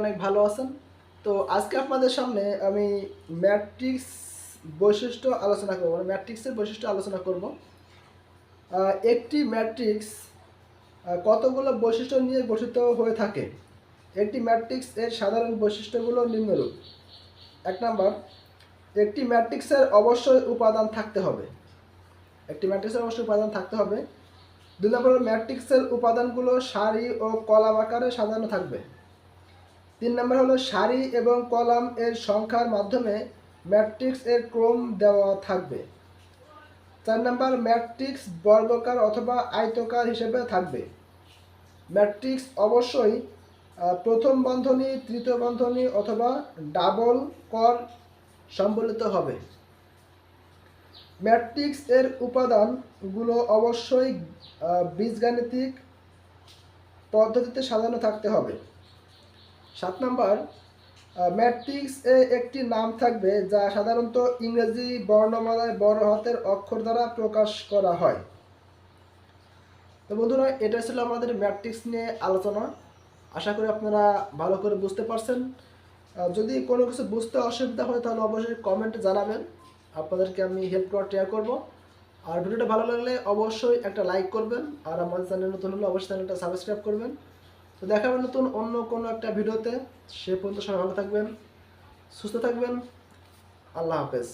অনেক ভালো আছেন। তো আজকে আপনাদের সামনে আমি ম্যাট্রিক্স বৈশিষ্ট্য আলোচনা করব মানে ম্যাট্রিক্সের বৈশিষ্ট্য আলোচনা করব। একটি ম্যাট্রিক্স কতগুলো বৈশিষ্ট্য নিয়ে গঠিত হয়ে থাকে? একটি ম্যাট্রিক্স এর সাধারণ বৈশিষ্ট্যগুলো নিম্নরূপ। এক নাম্বার, একটি ম্যাট্রিক্সের অবশ্যই উপাদান থাকতে হবে। একটি ম্যাট্রিক্সের অবশ্যই উপাদান থাকতে হবে। দুই নম্বর, ম্যাট্রিক্সের উপাদানগুলো সারি ও কলাম আকারে সাজানো থাকবে। তিন নম্বর হলো সারি এবং কলাম এর সংখ্যার মাধ্যমে ম্যাট্রিক্স এর ক্রম দেওয়া থাকবে। চার নম্বর, ম্যাট্রিক্স বর্গকার অথবা আয়তকার হিসেবে থাকবে। ম্যাট্রিক্স অবশ্যই প্রথম বন্ধনী, তৃতীয় বন্ধনী অথবা ডাবল কর সম্বলিত হবে। ম্যাট্রিক্স এর উপাদানগুলো অবশ্যই বীজগাণিতিক পদ্ধতিতে সাজানো থাকতে হবে। সাত নম্বর ম্যাট্রিক্স এ একটি নাম থাকবে যা সাধারণত ইংরেজি বর্ণমালায় বড় হাতের অক্ষর দ্বারা প্রকাশ করা হয়। তো বন্ধুরা, এটা ছিল আমাদের ম্যাট্রিক্স নিয়ে আলোচনা। আশা করি আপনারা ভালো করে বুঝতে পারছেন। যদি কোনো কিছু বুঝতে অসুবিধা হয় তাহলে অবশ্যই কমেন্টে জানাবেন। আপনাদেরকে আমি হেল্প করার ট্রাই করব। আর ভিডিওটা ভালো লাগলে অবশ্যই একটা লাইক করবেন। আর আমাদের চ্যানেল নতুন হলে অবশ্যই চ্যানেলটা সাবস্ক্রাইব করবেন। তো দেখা হবে নতুন অন্য কোনো একটা ভিডিওতে। সে পর্যন্ত সবাই ভালো থাকবেন, সুস্থ থাকবেন। আল্লাহ হাফেজ।